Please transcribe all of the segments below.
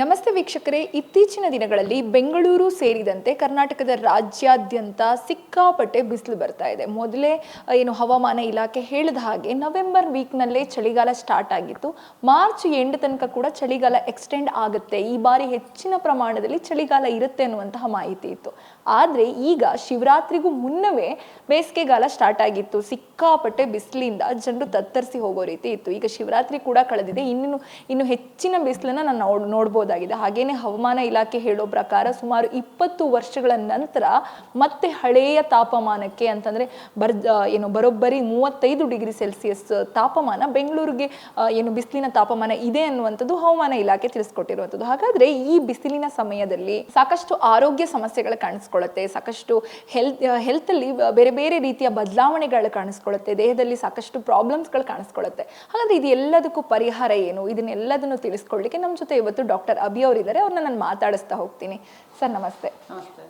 ನಮಸ್ತೆ ವೀಕ್ಷಕರೇ. ಇತ್ತೀಚಿನ ದಿನಗಳಲ್ಲಿ ಬೆಂಗಳೂರು ಸೇರಿದಂತೆ ಕರ್ನಾಟಕದ ರಾಜ್ಯಾದ್ಯಂತ ಸಿಕ್ಕಾಪಟ್ಟೆ ಬಿಸಿಲು ಬರ್ತಾ ಇದೆ. ಮೊದಲೇ ಏನು ಹವಾಮಾನ ಇಲಾಖೆ ಹೇಳಿದ ಹಾಗೆ ನವೆಂಬರ್ ವೀಕ್ನಲ್ಲೇ ಚಳಿಗಾಲ ಸ್ಟಾರ್ಟ್ ಆಗಿತ್ತು. ಮಾರ್ಚ್ ಎಂಡ್ ತನಕ ಕೂಡ ಚಳಿಗಾಲ ಎಕ್ಸ್ಟೆಂಡ್ ಆಗುತ್ತೆ. ಈ ಬಾರಿ ಹೆಚ್ಚಿನ ಪ್ರಮಾಣದಲ್ಲಿ ಚಳಿಗಾಲ ಇರುತ್ತೆ ಅನ್ನುವಂತಹ ಮಾಹಿತಿ ಇತ್ತು. ಆದರೆ ಈಗ ಶಿವರಾತ್ರಿಗೂ ಮುನ್ನವೇ ಬೇಸಿಗೆಗಾಲ ಸ್ಟಾರ್ಟ್ ಆಗಿತ್ತು. ಸಿಕ್ಕಾಪಟ್ಟೆ ಬಿಸಿಲಿಂದ ಜನರು ತತ್ತರಿಸಿ ಹೋಗೋ ರೀತಿ ಇತ್ತು. ಈಗ ಶಿವರಾತ್ರಿ ಕೂಡ ಕಳೆದಿದೆ. ಇನ್ನು ಇನ್ನು ಹೆಚ್ಚಿನ ಬಿಸಿಲನ್ನು ನಾನು ನೋಡ್ ನೋಡ್ಬೋದಾಗಿದೆ ಹಾಗೇನೆ ಹವಾಮಾನ ಇಲಾಖೆ ಹೇಳೋ ಪ್ರಕಾರ ಸುಮಾರು ಇಪ್ಪತ್ತು ವರ್ಷಗಳ ನಂತರ ಮತ್ತೆ ಹಳೆಯ ತಾಪಮಾನಕ್ಕೆ ಅಂತಂದ್ರೆ ಬರ್ ಏನು ಬರೋಬ್ಬರಿ ಮೂವತ್ತೈದು ಡಿಗ್ರಿ ಸೆಲ್ಸಿಯಸ್ ತಾಪಮಾನ ಬೆಂಗಳೂರಿಗೆ ಏನು ಬಿಸಿಲಿನ ತಾಪಮಾನ ಇದೆ ಅನ್ನುವಂಥದ್ದು ಹವಾಮಾನ ಇಲಾಖೆ ತಿಳಿಸ್ಕೊಟ್ಟಿರುವಂಥದ್ದು. ಹಾಗಾದ್ರೆ ಈ ಬಿಸಿಲಿನ ಸಮಯದಲ್ಲಿ ಸಾಕಷ್ಟು ಆರೋಗ್ಯ ಸಮಸ್ಯೆಗಳು ಕಾಣಿಸ್ಕೊಳ್ಳುತ್ತೆ ಸಾಕಷ್ಟು ಹೆಲ್ತ್ ಹೆಲ್ತಲ್ಲಿ ಬೇರೆ ಬೇರೆ ರೀತಿಯ ಬದಲಾವಣೆಗಳು ಕಾಣಿಸ್ಕೊಳ್ಳುತ್ತೆ ದೇಹದಲ್ಲಿ ಸಾಕಷ್ಟು ಪ್ರಾಬ್ಲಮ್ಸ್ಗಳು ಕಾಣಿಸ್ಕೊಳ್ಳುತ್ತೆ ಹಾಗಾದ್ರೆ ಇದು ಎಲ್ಲದಕ್ಕೂ ಪರಿಹಾರ ಏನು? ಇದನ್ನೆಲ್ಲದನ್ನು ತಿಳಿಸ್ಕೊಳ್ಳಿಕ್ಕೆ ನಮ್ಮ ಜೊತೆ ಇವತ್ತು ಡಾಕ್ಟರ್ ಅಭಿ ಅವರಿದ್ದಾರೆ ಅವ್ರನ್ನ ನಾನು ಮಾತಾಡಿಸ್ತಾ ಹೋಗ್ತೀನಿ. ಸರ್ ನಮಸ್ತೆ.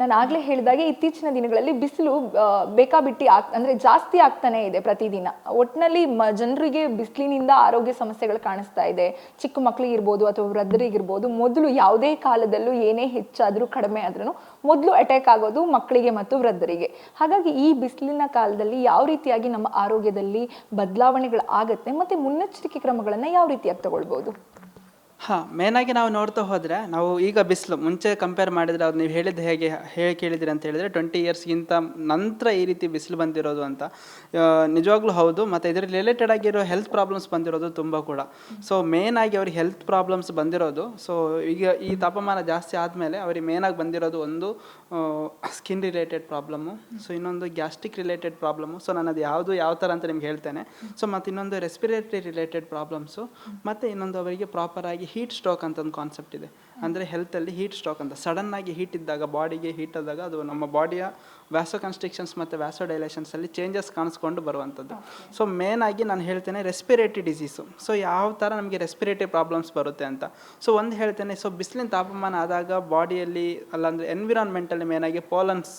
ನಾನು ಆಗಲೇ ಹೇಳಿದಾಗೆ ಇತ್ತೀಚಿನ ದಿನಗಳಲ್ಲಿ ಬಿಸಿಲು ಬೇಕಾಬಿಟ್ಟಿ ಆಗ್ ಅಂದ್ರೆ ಜಾಸ್ತಿ ಆಗ್ತಾನೆ ಇದೆ ಪ್ರತಿದಿನ. ಒಟ್ಟಿನಲ್ಲಿ ಮ ಜನರಿಗೆ ಬಿಸಿಲಿನಿಂದ ಆರೋಗ್ಯ ಸಮಸ್ಯೆಗಳು ಕಾಣಿಸ್ತಾ ಇದೆ. ಚಿಕ್ಕ ಮಕ್ಕಳಿಗಿರ್ಬೋದು ಅಥವಾ ವೃದ್ಧರಿಗಿರ್ಬೋದು ಮೊದಲು ಯಾವುದೇ ಕಾಲದಲ್ಲೂ ಏನೇ ಹೆಚ್ಚಾದರೂ ಕಡಿಮೆ ಆದ್ರೂ ಮೊದಲು ಅಟ್ಯಾಕ್ ಆಗೋದು ಮಕ್ಕಳಿಗೆ ಮತ್ತು ವೃದ್ಧರಿಗೆ. ಹಾಗಾಗಿ ಈ ಬಿಸಿಲಿನ ಕಾಲದಲ್ಲಿ ಯಾವ ರೀತಿಯಾಗಿ ನಮ್ಮ ಆರೋಗ್ಯದಲ್ಲಿ ಬದಲಾವಣೆಗಳು ಆಗುತ್ತೆ ಮತ್ತೆ ಮುನ್ನೆಚ್ಚರಿಕೆ ಕ್ರಮಗಳನ್ನು ಯಾವ ರೀತಿಯಾಗಿ ತಗೊಳ್ಬೋದು? ಹಾಂ ಮೇನಾಗಿ ನಾವು ನೋಡ್ತಾ ಹೋದರೆ, ನಾವು ಈಗ ಬಿಸಿಲು, ಮುಂಚೆ ಕಂಪೇರ್ ಮಾಡಿದರೆ ಅವ್ರು ನೀವು ಹೇಳಿದ್ದು ಹೇಗೆ ಹೇಗೆ ಕೇಳಿದಿರಿ ಅಂತ ಹೇಳಿದರೆ ಟ್ವೆಂಟಿ ಇಯರ್ಸ್ಗಿಂತ ನಂತರ ಈ ರೀತಿ ಬಿಸಿಲು ಬಂದಿರೋದು ಅಂತ. ನಿಜವಾಗ್ಲೂ ಹೌದು, ಮತ್ತು ಇದ್ರ ರಿಲೇಟೆಡ್ ಆಗಿರೋ ಹೆಲ್ತ್ ಪ್ರಾಬ್ಲಮ್ಸ್ ಬಂದಿರೋದು ತುಂಬ ಕೂಡ. ಸೊ ಮೇನಾಗಿ ಅವ್ರಿಗೆ ಹೆಲ್ತ್ ಪ್ರಾಬ್ಲಮ್ಸ್ ಬಂದಿರೋದು. ಸೊ ಈಗ ಈ ತಾಪಮಾನ ಜಾಸ್ತಿ ಆದಮೇಲೆ ಅವ್ರಿಗೆ ಮೇನಾಗಿ ಬಂದಿರೋದು ಒಂದು ಸ್ಕಿನ್ ರಿಲೇಟೆಡ್ ಪ್ರಾಬ್ಲಮ್ಮು ಸೊ ಇನ್ನೊಂದು ಗ್ಯಾಸ್ಟ್ರಿಕ್ ರಿಲೇಟೆಡ್ ಪ್ರಾಬ್ಲಮ್ಮು ಸೊ ನಾನು ಅದು ಯಾವುದು, ಯಾವ ಥರ ಅಂತ ನಿಮ್ಗೆ ಹೇಳ್ತೇನೆ. ಸೊ ಮತ್ತು ಇನ್ನೊಂದು ರೆಸ್ಪಿರೇಟರಿ ರಿಲೇಟೆಡ್ ಪ್ರಾಬ್ಲಮ್ಸು ಮತ್ತು ಇನ್ನೊಂದು ಅವರಿಗೆ ಪ್ರಾಪರಾಗಿ ಹೀಟ್ ಸ್ಟ್ರೋಕ್ ಅಂತ ಒಂದು ಕಾನ್ಸೆಪ್ಟ್ ಇದೆ. ಅಂದರೆ ಹೆಲ್ತಲ್ಲಿ ಹೀಟ್ ಸ್ಟ್ರೋಕ್ ಅಂತ. ಸಡನ್ನಾಗಿ ಹೀಟ್ ಇದ್ದಾಗ ಬಾಡಿಗೆ ಹೀಟ್ ಆದಾಗ ಅದು ನಮ್ಮ ಬಾಡಿಯ ವ್ಯಾಸೋ ಕನ್ಸ್ಟ್ರಿಕ್ಷನ್ಸ್ ಮತ್ತು ವ್ಯಾಸೋ ಡೈಲೇಷನ್ಸಲ್ಲಿ ಚೇಂಜಸ್ ಕಾಣಿಸ್ಕೊಂಡು ಬರುವಂಥದ್ದು. ಸೊ ಮೇನ್ ಆಗಿ ನಾನು ಹೇಳ್ತೇನೆ ರೆಸ್ಪಿರೇಟರಿ ಡಿಸೀಸು ಸೊ ಯಾವ ಥರ ನಮಗೆ ರೆಸ್ಪಿರೇಟರಿ ಪ್ರಾಬ್ಲಮ್ಸ್ ಬರುತ್ತೆ ಅಂತ. ಸೊ ಒಂದು ಹೇಳ್ತೇನೆ ಸೊ ಬಿಸಿಲಿನ ತಾಪಮಾನ ಆದಾಗ ಬಾಡಿಯಲ್ಲಿ ಅಲ್ಲಾಂದರೆ ಎನ್ವಿರಾನ್ಮೆಂಟಲ್ಲಿ ಮೇನಾಗಿ ಪೋಲನ್ಸ್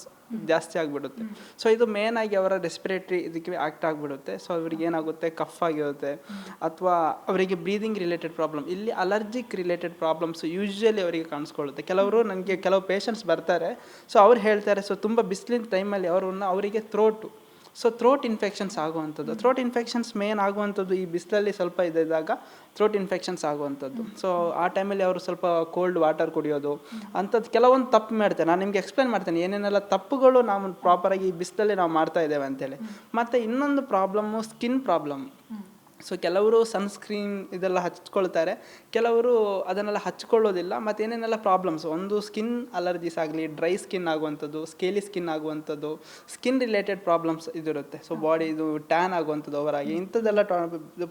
ಜಾಸ್ತಿ ಆಗಿಬಿಡುತ್ತೆ. ಸೊ ಇದು ಮೇನ್ ಆಗಿ ಅವರ ರೆಸ್ಪಿರೇಟರಿ ಇದಕ್ಕೆ ಆಕ್ಟ್ ಆಗಿಬಿಡುತ್ತೆ. ಸೊ ಅವ್ರಿಗೆ ಏನಾಗುತ್ತೆ? ಕಫ್ ಆಗಿರುತ್ತೆ. ಅಥವಾ ಅವರಿಗೆ ಬ್ರೀದಿಂಗ್ ರಿಲೇಟೆಡ್ ಪ್ರಾಬ್ಲಮ್ ಇಲ್ಲಿ ಅಲರ್ಜಿಕ್ ರಿಲೇಟೆಡ್ ಪ್ರಾಬ್ಲಮ್ಸ್ ಯೂಶ್ವಲಿ ಅವರಿಗೆ ಕಾಣಿಸ್ಕೊಳ್ಳುತ್ತೆ. ಕೆಲವರು ನನಗೆ ಕೆಲವು ಪೇಷಂಟ್ಸ್ ಬರ್ತಾರೆ. ಸೊ ಅವ್ರು ಹೇಳ್ತಾರೆ ಸೊ ತುಂಬ ಬಿಸಿಲಿನ ಟೈಮಲ್ಲಿ ಅವ್ರನ್ನ, ಅವರಿಗೆ ಥ್ರೋಟು ಸೊ ಥ್ರೋಟ್ ಇನ್ಫೆಕ್ಷನ್ಸ್ ಆಗುವಂಥದ್ದು. ಥ್ರೋಟ್ ಇನ್ಫೆಕ್ಷನ್ಸ್ ಮೇನ್ ಆಗುವಂಥದ್ದು ಈ ಬಿಸಿಲಲ್ಲಿ ಸ್ವಲ್ಪ ಇದ್ದಾಗ ಥ್ರೋಟ್ ಇನ್ಫೆಕ್ಷನ್ಸ್ ಆಗುವಂಥದ್ದು. ಸೊ ಆ ಟೈಮಲ್ಲಿ ಅವರು ಸ್ವಲ್ಪ ಕೋಲ್ಡ್ ವಾಟರ್ ಕುಡಿಯೋದು, ಅಂಥದ್ದು ಕೆಲವೊಂದು ತಪ್ಪು ಮಾಡ್ತಾರೆ. ನಾನು ನಿಮ್ಗೆ ಎಕ್ಸ್ಪ್ಲೇನ್ ಮಾಡ್ತೇನೆ. ಏನೇನೆಲ್ಲ ತಪ್ಪುಗಳು ನಾವು ಪ್ರಾಪರಾಗಿ ಈ ಬಿಸಿಲಲ್ಲಿ ನಾವು ಮಾಡ್ತಾ ಇದ್ದೇವೆ ಅಂತೇಳಿ. ಮತ್ತು ಇನ್ನೊಂದು ಪ್ರಾಬ್ಲಮ್ಮು ಸ್ಕಿನ್ ಪ್ರಾಬ್ಲಮ್ ಸೊ ಕೆಲವರು ಸನ್ಸ್ಕ್ರೀನ್ ಇದೆಲ್ಲ ಹಚ್ಕೊಳ್ತಾರೆ. ಕೆಲವರು ಅದನ್ನೆಲ್ಲ ಹಚ್ಕೊಳ್ಳೋದಿಲ್ಲ ಮತ್ತು ಏನೇನೆಲ್ಲ ಪ್ರಾಬ್ಲಮ್ಸ್ ಒಂದು ಸ್ಕಿನ್ ಅಲರ್ಜೀಸ್ ಆಗಲಿ ಡ್ರೈ ಸ್ಕಿನ್ ಆಗುವಂಥದ್ದು ಸ್ಕೇಲಿ ಸ್ಕಿನ್ ಆಗುವಂಥದ್ದು ಸ್ಕಿನ್ ರಿಲೇಟೆಡ್ ಪ್ರಾಬ್ಲಮ್ಸ್ ಇದಿರುತ್ತೆ. ಸೊ ಬಾಡಿ ಇದು ಟ್ಯಾನ್ ಆಗುವಂಥದ್ದು ಅವರಾಗಿ ಇಂಥದ್ದೆಲ್ಲ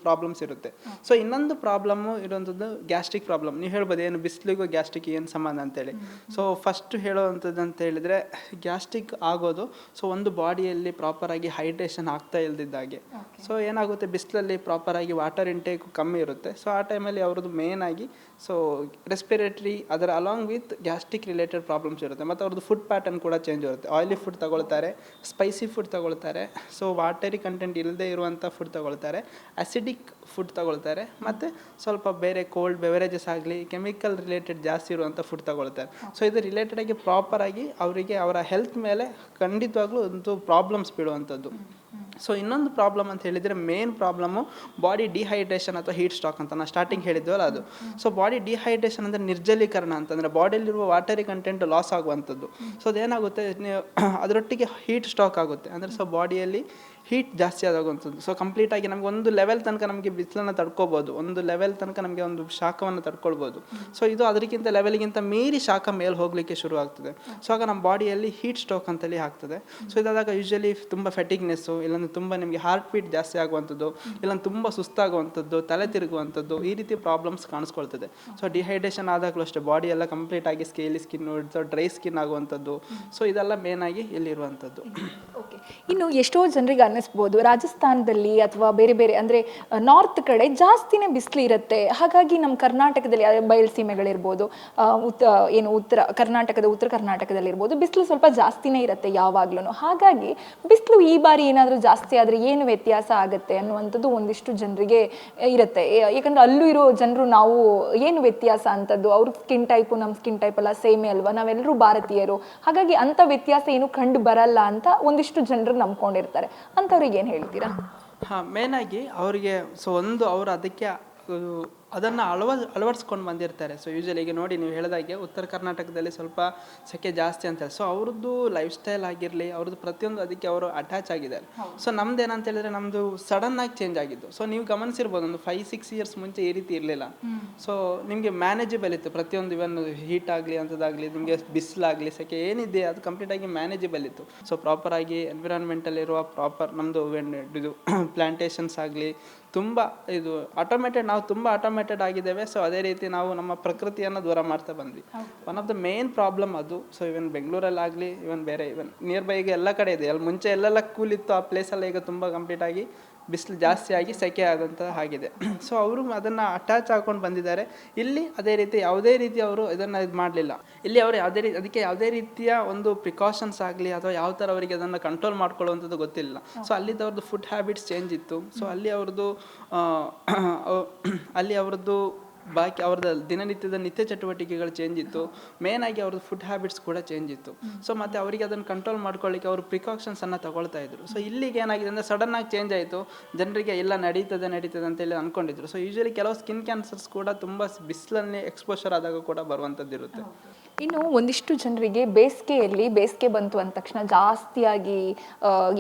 ಪ್ರಾಬ್ಲಮ್ಸ್ ಇರುತ್ತೆ. ಸೊ ಇನ್ನೊಂದು ಪ್ರಾಬ್ಲಮ್ಮು ಇರುವಂಥದ್ದು ಗ್ಯಾಸ್ಟ್ರಿಕ್ ಪ್ರಾಬ್ಲಮ್ ನೀವು ಹೇಳ್ಬೋದು ಏನು ಬಿಸಿಲಿಗೂ ಗ್ಯಾಸ್ಟ್ರಿಕ್ ಏನು ಸಂಬಂಧ ಅಂತೇಳಿ. ಸೊ ಫಸ್ಟ್ ಹೇಳುವಂಥದ್ದು ಅಂತ ಹೇಳಿದರೆ ಗ್ಯಾಸ್ಟ್ರಿಕ್ ಆಗೋದು ಸೊ ಒಂದು ಬಾಡಿಯಲ್ಲಿ ಪ್ರಾಪರಾಗಿ ಹೈಡ್ರೇಷನ್ ಆಗ್ತಾ ಇಲ್ದಿದ್ದಾಗೆ. ಸೊ ಏನಾಗುತ್ತೆ? ಬಿಸಿಲಲ್ಲಿ ಪ್ರಾಪರಾಗಿ ವಾಟರ್ ಇಂಟೇಕ್ ಕಮ್ಮಿ ಇರುತ್ತೆ. ಸೊ ಆ ಟೈಮಲ್ಲಿ ಅವ್ರದ್ದು ಮೇನ್ ಆಗಿ ಸೊ ರೆಸ್ಪಿರೇಟ್ರಿ ಅದರ along with gastric related problems ಇರುತ್ತೆ. ಮತ್ತು ಅವ್ರದ್ದು ಫುಡ್ ಪ್ಯಾಟರ್ನ್ ಕೂಡ ಚೇಂಜ್ ಇರುತ್ತೆ. ಆಯಿಲಿ ಫುಡ್ ತಗೊಳ್ತಾರೆ ಸ್ಪೈಸಿ ಫುಡ್ ತಗೊಳ್ತಾರೆ ಸೊ ವಾಟರಿ ಕಂಟೆಂಟ್ ಇಲ್ಲದೆ ಇರುವಂಥ ಫುಡ್ ತಗೊಳ್ತಾರೆ ಅಸಿಡಿಕ್ ಫುಡ್ ತಗೊಳ್ತಾರೆ, ಮತ್ತು ಸ್ವಲ್ಪ ಬೇರೆ ಕೋಲ್ಡ್ ಬೆವರೇಜಸ್ ಆಗಲಿ ಕೆಮಿಕಲ್ ರಿಲೇಟೆಡ್ ಜಾಸ್ತಿ ಇರುವಂಥ ಫುಡ್ ತಗೊಳ್ತಾರೆ. ಸೊ ಇದು ರಿಲೇಟೆಡ್ ಆಗಿ ಪ್ರಾಪರಾಗಿ ಅವರಿಗೆ ಅವರ ಹೆಲ್ತ್ ಮೇಲೆ ಖಂಡಿತವಾಗ್ಲೂ ಒಂದು ಪ್ರಾಬ್ಲಮ್ಸ್ ಬೀಳುವಂಥದ್ದು. ಸೊ ಇನ್ನೊಂದು ಪ್ರಾಬ್ಲಮ್ ಅಂತ ಹೇಳಿದರೆ ಮೇನ್ ಪ್ರಾಬ್ಲಮ್ಮು ಬಾಡಿ ಡಿಹೈಡ್ರೇಷನ್ ಅಥವಾ ಹೀಟ್ ಸ್ಟಾಕ್ ಅಂತ. ನಾನು ಸ್ಟಾರ್ಟಿಂಗ್ ಹೇಳಿದ್ವಲ್ಲ ಅದು. ಸೊ ಬಾಡಿ ಡಿಹೈಡ್ರೇಷನ್ ಅಂದರೆ ನಿರ್ಜಲೀಕರಣ ಅಂತಂದರೆ ಬಾಡಿಯಲ್ಲಿರುವ ವಾಟರಿ ಕಂಟೆಂಟ್ ಲಾಸ್ ಆಗುವಂಥದ್ದು. ಸೊ ಅದೇನಾಗುತ್ತೆ ಅದರೊಟ್ಟಿಗೆ ಹೀಟ್ ಸ್ಟಾಕ್ ಆಗುತ್ತೆ. ಅಂದರೆ ಸೊ ಬಾಡಿಯಲ್ಲಿ ಹೀಟ್ ಜಾಸ್ತಿ ಆದಾಗುವಂಥದ್ದು ಸೊ ಕಂಪ್ಲೀಟಾಗಿ ನಮಗೆ ಒಂದು ಲೆವೆಲ್ ತನಕ ನಮಗೆ ಬಿಸಿಲನ್ನು ತಡ್ಕೋಬೋದು. ಒಂದು ಲೆವೆಲ್ ತನಕ ನಮಗೆ ಒಂದು ಶಾಖವನ್ನು ತಡ್ಕೊಳ್ಬೋದು. ಸೊ ಇದು ಅದಕ್ಕಿಂತ ಲೆವೆಲ್ಗಿಂತ ಮೀರಿ ಶಾಖ ಮೇಲೆ ಹೋಗಲಿಕ್ಕೆ ಶುರು ಆಗ್ತದೆ. ಸೊ ಆಗ ನಮ್ಮ ಬಾಡಿಯಲ್ಲಿ ಹೀಟ್ ಸ್ಟ್ರೋಕ್ ಅಂತೇಳಿ ಆಗ್ತದೆ. ಸೊ ಇದಾದಾಗ ಯೂಶ್ವಲಿ ತುಂಬ ಫೆಟಿಗ್ನೆಸ್ಸು ಇಲ್ಲಾಂದ್ರೆ ತುಂಬ ನಿಮಗೆ ಹಾರ್ಟ್ ಬೀಟ್ ಜಾಸ್ತಿ ಆಗುವಂಥದ್ದು, ಇಲ್ಲಾಂದ್ರೆ ತುಂಬ ಸುಸ್ತಾಗುವಂಥದ್ದು, ತಲೆ ತಿರುಗುವಂಥದ್ದು ಈ ರೀತಿ ಪ್ರಾಬ್ಲಮ್ಸ್ ಕಾಣಿಸ್ಕೊಳ್ತದೆ. ಸೊ ಡಿಹೈಡ್ರೇಷನ್ ಆದಾಗಲೂ ಅಷ್ಟೇ ಬಾಡಿ ಎಲ್ಲ ಕಂಪ್ಲೀಟ್ ಆಗಿ ಸ್ಕೇಲಿ ಸ್ಕಿನ್ ಡ್ರೈ ಸ್ಕಿನ್ ಆಗುವಂಥದ್ದು. ಸೊ ಇದೆಲ್ಲ ಮೇನ್ ಆಗಿ ಇಲ್ಲಿರುವಂಥದ್ದು. ಓಕೆ ಇನ್ನು ಎಷ್ಟೋ ಜನರಿಗೆ ಅನ್ನಿಸ್ಬೋದು ರಾಜಸ್ಥಾನದಲ್ಲಿ ಅಥವಾ ಬೇರೆ ಬೇರೆ, ಅಂದರೆ ನಾರ್ತ್ ಕಡೆ ಜಾಸ್ತಿನೇ ಬಿಸಿಲು ಇರುತ್ತೆ. ಹಾಗಾಗಿ ನಮ್ಮ ಕರ್ನಾಟಕದಲ್ಲಿ ಬಯಲುಸೀಮೆಗಳಿರ್ಬೋದು ಉತ್ ಏನು ಉತ್ತರ, ಕರ್ನಾಟಕದ ಉತ್ತರ ಕರ್ನಾಟಕದಲ್ಲಿರ್ಬೋದು ಬಿಸಿಲು ಸ್ವಲ್ಪ ಜಾಸ್ತಿನೇ ಇರುತ್ತೆ ಯಾವಾಗ್ಲೂ ಹಾಗಾಗಿ ಬಿಸಿಲು ಈ ಬಾರಿ ಏನಾದರೂ ಜಾಸ್ತಿ ಆದರೆ ಏನು ವ್ಯತ್ಯಾಸ ಆಗುತ್ತೆ ಅನ್ನುವಂಥದ್ದು ಒಂದಿಷ್ಟು ಜನರಿಗೆ ಇರುತ್ತೆ. ಯಾಕಂದರೆ ಅಲ್ಲೂ ಇರೋ ಜನರು ನಾವು ಏನು ವ್ಯತ್ಯಾಸ ಅಂತದ್ದು ಅವ್ರ ಸ್ಕಿನ್ ಟೈಪು ನಮ್ಮ ಸ್ಕಿನ್ ಟೈಪ್ ಎಲ್ಲ ಸೇಮೇ ಅಲ್ವಾ? ನಾವೆಲ್ಲರೂ ಭಾರತೀಯರು. ಹಾಗಾಗಿ ಅಂಥ ವ್ಯತ್ಯಾಸ ಏನು ಕಂಡು ಬರಲ್ಲ ಅಂತ ಒಂದಿಷ್ಟು ಜನರು ನಂಬ್ಕೊಂಡಿರ್ತಾರೆ. ಅಂಥವ್ರಿಗೆ ಏನು ಹೇಳ್ತೀರಾ? ಹಾಂ ಮೇನಾಗಿ ಅವರಿಗೆ ಸೊ ಒಂದು ಅವರು ಅದಕ್ಕೆ ಅದನ್ನು ಅಳವ ಅಳವಡಿಸ್ಕೊಂಡು ಬಂದಿರ್ತಾರೆ. ಸೊ ಯೂಶಲಿ ಈಗ ನೋಡಿ ನೀವು ಹೇಳಿದಾಗೆ ಉತ್ತರ ಕರ್ನಾಟಕದಲ್ಲಿ ಸ್ವಲ್ಪ ಸೆಕೆ ಜಾಸ್ತಿ ಅಂತಾರೆ ಸೊ ಅವ್ರದ್ದು ಲೈಫ್ ಸ್ಟೈಲ್ ಆಗಿರಲಿ ಅವ್ರದ್ದು ಪ್ರತಿಯೊಂದು ಅದಕ್ಕೆ ಅವರು ಅಟ್ಯಾಚ್ ಆಗಿದ್ದಾರೆ. ಸೊ ನಮ್ದು ಏನಂತ ಹೇಳಿದ್ರೆ ನಮ್ಮದು ಸಡನ್ ಆಗಿ ಚೇಂಜ್ ಆಗಿದ್ದು. ಸೊ ನೀವು ಗಮನಿಸಿರ್ಬೋದು ಒಂದು ಫೈವ್ ಸಿಕ್ಸ್ ಇಯರ್ಸ್ ಮುಂಚೆ ಈ ರೀತಿ ಇರಲಿಲ್ಲ. ಸೊ ನಿಮಗೆ ಮ್ಯಾನೇಜಬಲ್ ಇತ್ತು. ಪ್ರತಿಯೊಂದು ಇವನ್ ಹೀಟ್ ಆಗಲಿ ಅಂಥದ್ದಾಗಲಿ ನಿಮಗೆ ಬಿಸಿಲಾಗಲಿ ಸೆಕೆ ಏನಿದೆ ಅದು ಕಂಪ್ಲೀಟ್ ಆಗಿ ಮ್ಯಾನೇಜಬಲ್ ಇತ್ತು. ಸೊ ಪ್ರಾಪರ್ ಆಗಿ ಎನ್ವಿರಾನ್ಮೆಂಟಲ್ಲಿರುವ ಪ್ರಾಪರ್ ನಮ್ಮದು ಇದು ಪ್ಲಾಂಟೇಶನ್ಸ್ ಆಗಲಿ ತುಂಬ ಇದು ಆಟೋಮೇಟೆಡ್ ನಾವು ತುಂಬ ಆಟೋಮೇಟೆಡ್ ಆಗಿದ್ದೇವೆ. ಸೊ ಅದೇ ರೀತಿ ನಾವು ನಮ್ಮ ಪ್ರಕೃತಿಯನ್ನು ದೂರ ಮಾಡ್ತಾ ಬಂದ್ವಿ. One of the main problem ಅದು ಸೊ ಇವನ್ ಬೆಂಗಳೂರಲ್ಲಾಗಲಿ ಇವನ್ ಬೇರೆ ಇವನ್ ನಿಯರ್ ಬೈ ಈಗ ಎಲ್ಲ ಕಡೆ ಇದೆ. ಅಲ್ಲಿ ಮುಂಚೆ ಎಲ್ಲೆಲ್ಲ ಕೂಲ್ ಇತ್ತು ಆ ಪ್ಲೇಸೆಲ್ಲ ಈಗ ತುಂಬ ಕಂಪ್ಲೀಟ್ ಆಗಿ. ಬಿಸಿಲು ಜಾಸ್ತಿ ಆಗಿ ಸೆಕೆ ಆದಂಥ ಆಗಿದೆ ಸೊ ಅವರು ಅದನ್ನು ಅಟ್ಯಾಚ್ ಹಾಕೊಂಡು ಬಂದಿದ್ದಾರೆ. ಇಲ್ಲಿ ಅದೇ ರೀತಿ ಯಾವುದೇ ರೀತಿ ಅವರು ಇದನ್ನು ಇದು ಮಾಡಲಿಲ್ಲ. ಇಲ್ಲಿ ಅವರು ಯಾವುದೇ ರೀತಿ ಅದಕ್ಕೆ ಯಾವುದೇ ರೀತಿಯ ಒಂದು ಪ್ರಿಕಾಷನ್ಸ್ ಆಗಲಿ ಅಥವಾ ಯಾವ ಥರ ಅವರಿಗೆ ಅದನ್ನು ಕಂಟ್ರೋಲ್ ಮಾಡ್ಕೊಳ್ಳುವಂಥದ್ದು ಗೊತ್ತಿಲ್ಲ. ಸೊ ಅಲ್ಲಿದ್ದವ್ರದ್ದು ಫುಡ್ ಹ್ಯಾಬಿಟ್ಸ್ ಚೇಂಜ್ ಇತ್ತು. ಸೊ ಅಲ್ಲಿ ಅವ್ರದ್ದು ಅಲ್ಲಿ ಅವ್ರದ್ದು ಬಾಕಿ ಅವ್ರದ್ದು ದಿನನಿತ್ಯದ ನಿತ್ಯ ಚಟುವಟಿಕೆಗಳು ಚೇಂಜ್ ಇತ್ತು. ಮೇನ್ ಆಗಿ ಅವ್ರದ್ದು ಫುಡ್ ಹ್ಯಾಬಿಟ್ಸ್ ಕೂಡ ಚೇಂಜ್ ಇತ್ತು. ಸೊ ಮತ್ತೆ ಅವರಿಗೆ ಅದನ್ನು ಕಂಟ್ರೋಲ್ ಮಾಡ್ಕೊಳ್ಳಿಕ್ಕೆ ಅವರು ಪ್ರಿಕಾಷನ್ಸ್ ಅನ್ನ ತಗೊಳ್ತಾ ಇದ್ರು. ಸೊ ಇಲ್ಲಿಗೆ ಏನಾಗಿದೆ ಅಂದ್ರೆ ಸಡನ್ ಆಗಿ ಚೇಂಜ್ ಆಯಿತು. ಜನರಿಗೆ ಎಲ್ಲ ನಡೀತದೆ ನಡೀತದೆ ಅಂತೇಳಿ ಅನ್ಕೊಂಡಿದ್ರು. ಸೊ ಯೂಶಲಿ ಕೆಲವು ಸ್ಕಿನ್ ಕ್ಯಾನ್ಸರ್ಸ್ ಕೂಡ ತುಂಬಾ ಬಿಸಿಲನ್ನೇ ಎಕ್ಸ್ಪೋಷರ್ ಆದಾಗ ಕೂಡ ಬರುವಂತದ್ದು ಇರುತ್ತೆ. ಇನ್ನು ಒಂದಿಷ್ಟು ಜನರಿಗೆ ಬೇಸಿಗೆಯಲ್ಲಿ, ಬೇಸಿಗೆ ಬಂತು ಅಂದ ತಕ್ಷಣ ಜಾಸ್ತಿಯಾಗಿ